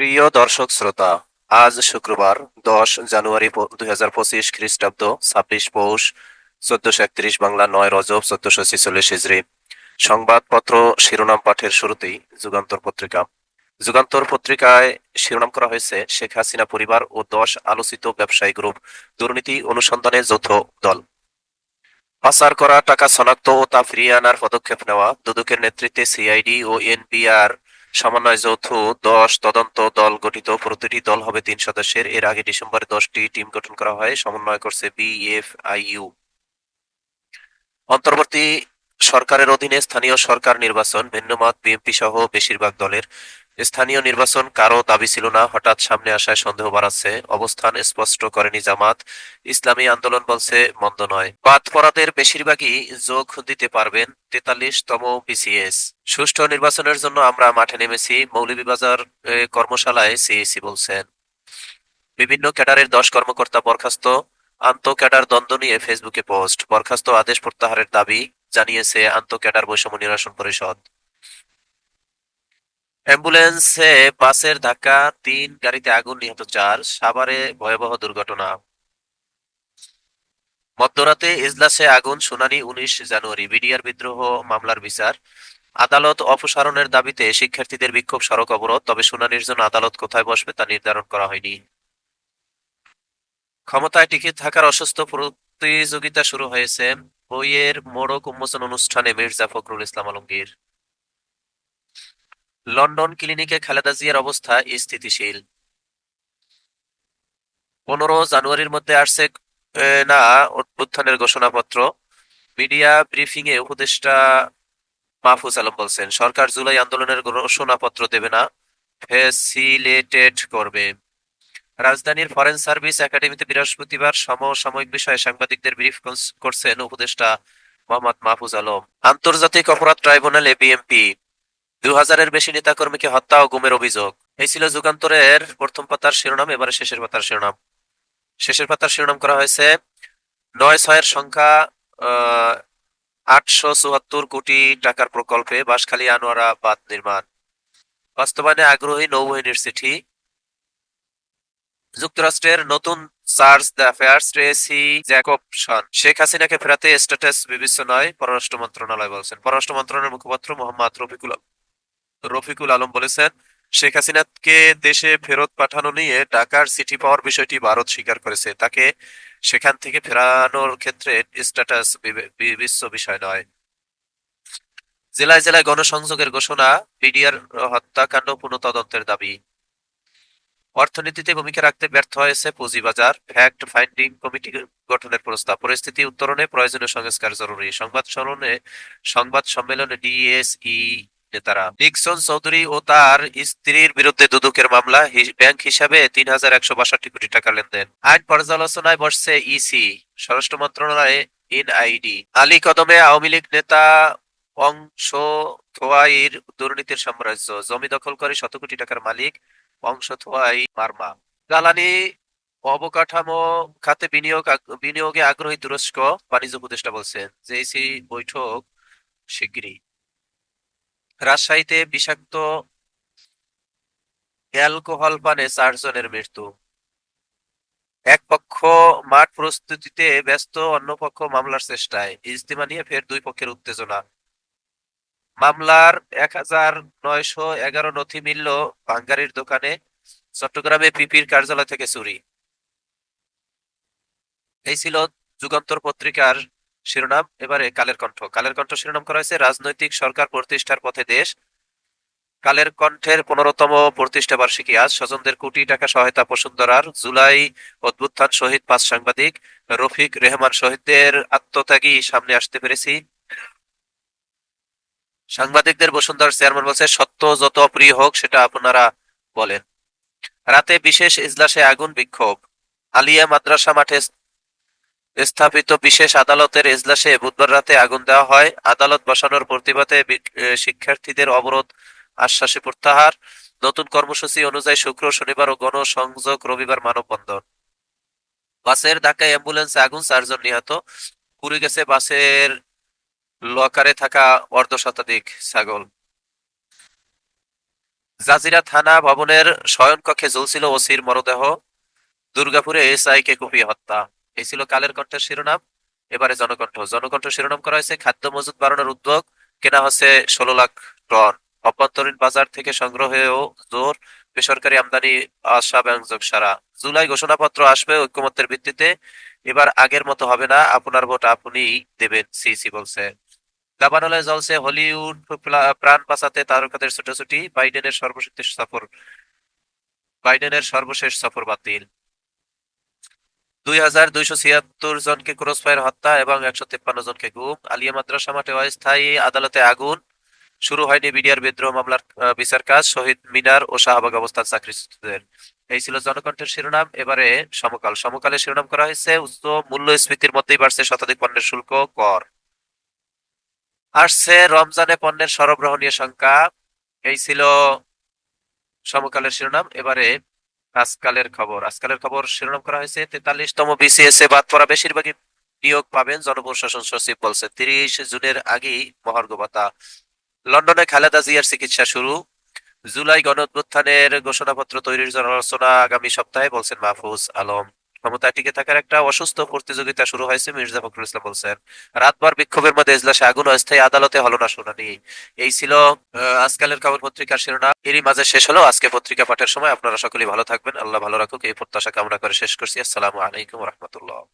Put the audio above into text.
প্রিয় দর্শক শ্রোতা, আজ শুক্রবার, দশ জানুয়ারি দুই হাজার পঁচিশ খ্রিস্টাব্দ, ছাব্বিশ পৌষ, চোদ্দশো একত্রিশ বাংলা নয় রজব, চোদ্দশো ছিচল্লিশ হিজড়ি সংবাদপত্র, শিরোনাম পাঠের শুরুতেই যুগান্তর পত্রিকা। যুগান্তর পত্রিকায় শিরোনাম করা হয়েছে শেখ হাসিনা পরিবার ও দশ আলোচিত ব্যবসায়ী গ্রুপ দুর্নীতি অনুসন্ধানে যৌথ দল। পাচার করা, টাকা শনাক্ত ও তা ফিরিয়ে আনার পদক্ষেপ নেওয়া, দুদকের নেতৃত্বে সিআইডি ও এনপিআর সমন্বয় যৌথ দশ তদন্ত দল গঠিত, প্রতিটি দল হবে তিন সদস্যের। এর আগে ডিসেম্বরে দশটি টিম গঠন করা হয়, সমন্বয় করছে বিএফআইইউ। অন্তর্বর্তী সরকারের অধীনে স্থানীয় সরকার নির্বাচন, ভিন্নমত বিএনপি সহ বেশিরভাগ দলের। স্থানীয় নির্বাচন কারও দাবি ছিল না। হঠাৎ সামনে আসায় সন্দেহ বাড়াচ্ছে, অবস্থান স্পষ্ট করেনি জামাত। ইসলামী আন্দোলন বলছে মন্দ নয়। বাদ পড়াদের বেশিরভাগই যোগ দিতে পারবেন তেতাল্লিশ তম বিসিএস। সুষ্ঠু নির্বাচনের জন্য আমরা মাঠে নেমেছি, মৌলভীবাজার কর্মশালায় সিএসি বলছেন। বিভিন্ন ক্যাডারের দশ কর্মকর্তা বরখাস্ত আন্ত ক্যাডার দ্বন্দ্ব নিয়ে ফেসবুকে পোস্ট। বরখাস্ত আদেশ প্রত্যাহারের দাবি জানিয়েছে আন্ত ক্যাডার বৈষম্য নিরসন পরিষদ। অ্যাম্বুলেন্সে, বাসের ধাক্কা, তিন গাড়িতে আগুন নিহত চার, সাভারে ভয়াবহ দুর্ঘটনা। মধ্যরাতে ইজলাসে আগুন, শুনানি উনিশ জানুয়ারি, বিডিআর বিদ্রোহ মামলার বিচার। আদালত অপসারণের দাবিতে শিক্ষার্থীদের বিক্ষোভ সড়ক অবরোধ, তবে শুনানির জন্য আদালত কোথায় বসবে তা নির্ধারণ করা হয়নি। ক্ষমতায় টিকে থাকার অসুস্থ প্রতিযোগিতা শুরু হয়েছে বইয়ের মোড়ক উন্মোচন অনুষ্ঠানে মির্জা ফখরুল ইসলাম আলমগীর। লন্ডন ক্লিনিকে খালেদা জিয়ার অবস্থা স্থিতিশীল। পনেরো জানুয়ারির মধ্যে আসছে না, উত্থানের ঘোষণাপত্র। মিডিয়া ব্রিফিং এ উপদেষ্টা মাহফুজ আলম বলছেন, সরকার জুলাই আন্দোলনের ঘোষণাপত্র দেবে না ফেসিলেটেড করবে। রাজধানীর ফরেন সার্ভিস একাডেমিতে বৃহস্পতিবার সমসাময়িক বিষয়ে সাংবাদিকদের ব্রিফ করছেন উপদেষ্টা মোহাম্মদ মাহফুজ আলম। আন্তর্জাতিক অপরাধ ট্রাইব্যুনালে বিএমপি দু হাজারের বেশি নেতাকর্মীকে হত্যা ও গুমের অভিযোগ। এই ছিল যুগান্তরের প্রথম পাতার শিরোনাম, এবারে শেষের পাতার শিরোনাম। শেষের পাতার শিরোনাম করা হয়েছে, নয় ছয়ের সংখ্যা আটশো চুয়াত্তর কোটি টাকার প্রকল্পে বাঁশখালী আনোয়ারা বাঁধ নির্মাণ। বাস্তবায়নে আগ্রহী নৌবাহিনীর চিঠি। যুক্তরাষ্ট্রের নতুন charge d'affaires, Tracey Jacobson. Sheikh হাসিনাকে ফেরাতে স্ট্যাটাস বিবেচ্য নয়, পররাষ্ট্র মন্ত্রণালয় বলছেন। পররাষ্ট্র মন্ত্রণালয়ের মুখপাত্র মোহাম্মদ রফিকুল রফিকুল আলম বলেছেন, শেখ হাসিনাকে দেশে ফেরত পাঠানো নিয়ে ঢাকার চিঠি পাওয়ার বিষয়টি ভারত স্বীকার করেছে। তাকে সেখান থেকে ফেরানোর ক্ষেত্রে স্ট্যাটাস বিশ্ব বিষয় নয়। জেলায় জেলায় গণসংযোগের ঘোষণা বিডিআর হত্যাকাণ্ড পুনঃতদন্তের দাবি। অর্থনীতিতে ভূমিকা রাখতে ব্যর্থ হয়েছে পুঁজিবাজার। ফ্যাক্ট ফাইন্ডিং কমিটি গঠনের প্রস্তাব। পরিস্থিতি উত্তরণে প্রয়োজনীয় সংস্কার জরুরি। সংবাদ সম্মেলনে সংবাদ সম্মেলনে ডিএসই নেতারা ডিকসন চৌধুরী ও তার স্ত্রীর বিরুদ্ধে দুদকের মামলা ব্যাংক হিসাবে তিন হাজার একশো বাষট্টি কোটি টাকা লেনদেন। আইন পর্যালোচনায় বসছে ইসি, স্বরাষ্ট্র মন্ত্রণালয়ে, এনআইডি। আলী কদমে আওয়ামী লীগ নেতা অংশ থোয়াইর দুর্নীতির সাম্রাজ্য, জমি দখল করে শত কোটি টাকার মালিক, অংশ থোয়াই মার্মা। জ্বালানি অবকাঠামো খাতে বিনিয়োগ বিনিয়োগে আগ্রহী তুরস্ক বাণিজ্য উপদেষ্টা বলছেন জেসি বৈঠক শিগগিরই। রাজশাহীতে বিষাক্ত অ্যালকোহল পানে চারজনের মৃত্যু। এক পক্ষ মাঠ প্রস্তুতিতে ব্যস্ত, অন্য পক্ষ মামলার চেষ্টায়। ইজতিমা নিয়ে ফের দুই পক্ষের উত্তেজনা। মামলার এক হাজার নয়শো এগারো নথি মিলল ভাঙ্গারির দোকানে। চট্টগ্রামে পিপির কার্যালয় থেকে চুরি। এই ছিল যুগান্তর পত্রিকার শিরোনাম, এবারে কালের কণ্ঠ। কালের কণ্ঠ শিরোনাম করা হয়েছে, রাজনৈতিক সরকার প্রতিষ্ঠার পথে দেশ। কালের কণ্ঠের পনেরোতম প্রতিষ্ঠা বার্ষিকী আজ। স্বজনদের কোটি টাকা সহায়তা বসুন্ধরার জুলাই অদ্ভুত্থান শহীদ পাঁচ সাংবাদিক। রফিক রেহমান শহীদদের আত্মত্যাগী সামনে আসতে পেরেছি। সাংবাদিকদের বসুন্ধরার চেয়ারম্যান বলছে, সত্য যত প্রিয় হোক, সেটা আপনারা বলেন। রাতে বিশেষ ইজলাসে আগুন বিক্ষোভ। আলিয়া মাদ্রাসা মাঠে স্থাপিত বিশেষ আদালতের এজলাসে বুধবার রাতে আগুন দেওয়া হয়। আদালত বসানোর প্রতিবাদে শিক্ষার্থীদের অবরোধ, আশ্বাসে প্রত্যাহার। নতুন কর্মসূচি অনুযায়ী শুক্র, শনিবার ও গণসংযোগ রবিবার মানববন্ধন। বাসের ধাক্কায় অ্যাম্বুলেন্সে আগুন, চারজন নিহত। পুড়ে গেছে বাসের লকারে থাকা অর্ধ শতাধিক ছাগল। জাজিরা থানা ভবনের শয়নকক্ষে ঝুলছিল ওসির মরদেহ। দুর্গাপুরে এসআই কে কুপিয়ে হত্যা। এই ছিল কালের কণ্ঠের শিরোনাম। এবারে জনকণ্ঠ। জনকণ্ঠ শিরোনাম করা হয়েছে খাদ্য মজুত বাড়ানোর উদ্যোগ। কেনা হচ্ছে ষোলো লাখ টন অভ্যন্তরীণ বাজার থেকে সংগ্রহেও জোর। বেসরকারি আমদানি আশাব্যঞ্জক সারা। জুলাই ঘোষণাপত্র আসবে ঐক্যমত্যের ভিত্তিতে। এবার আগের মতো হবে না। আপনার ভোট আপনি দেবেন, সিসি বলছে। দাবানলে জ্বলছে হলিউড প্রাণ বাঁচাতে তারকাদের ছুটোছুটি। বাইডেনের সর্বশেষ সফর, বাইডেনের সর্বশেষ সফর বাতিল। দুই হাজার দুইশো ছিয়াত্তর জনকে ক্রসফায়ার হত্যা এবং একশো তেপ্পান্ন জনকে গুম। আলিয়া মাদ্রাসা মাঠে অস্থায়ী আদালতে আগুন। শুরু হয়নি বিডিআর বিদ্রোহ মামলার বিচার কাজ। শহীদ মিনার ও শাহবাগ অবস্থান এই ছিল জনকণ্ঠের শিরোনাম। এবারে সমকাল। সমকালে শিরোনাম করা হয়েছে, উচ্চ মূল্যস্ফীতির মধ্যেই বাড়ছে শতাধিক পণ্যের শুল্ক, কর। আসছে রমজানে পণ্যের সরবরাহ নিয়ে শঙ্কা। এই ছিল সমকালের শিরোনাম। এবারে আজকালের খবর। আজকালের খবর শিরোনাম করা হয়েছে তেতাল্লিশতম বিসিএস এ বাদ পড়া বেশিরভাগই নিয়োগ পাবেন জনপ্রশাসন সচিব বলছে। তিরিশ জুনের আগেই মহার্ঘ ভাতা। লন্ডনে খালেদা জিয়ার চিকিৎসা শুরু। জুলাই গণ ঘোষণাপত্র তৈরির জন্য আলোচনা আগামী সপ্তাহে বলছেন মাহফুজ আলম। ক্ষমতায় টিকে থাকার একটা অসুস্থ প্রতিযোগিতা শুরু হয়েছে, মির্জা ফখরুল ইসলাম বলছেন। রাতবার বিক্ষোভের মধ্যে এজলাসে আগুন অস্থায়ী আদালতে হলো না শুনানি। এই ছিল আজকালের খবর পত্রিকার শিরোনাম। এরই মাঝে শেষ হলো আজকে পত্রিকা পাঠের সময়। আপনারা সকলেই ভালো থাকবেন। আল্লাহ ভালো রাখুক। এই প্রত্যাশা কামনা করে শেষ করছি। আসসালামু আলাইকুম রহমতুল্লাহ।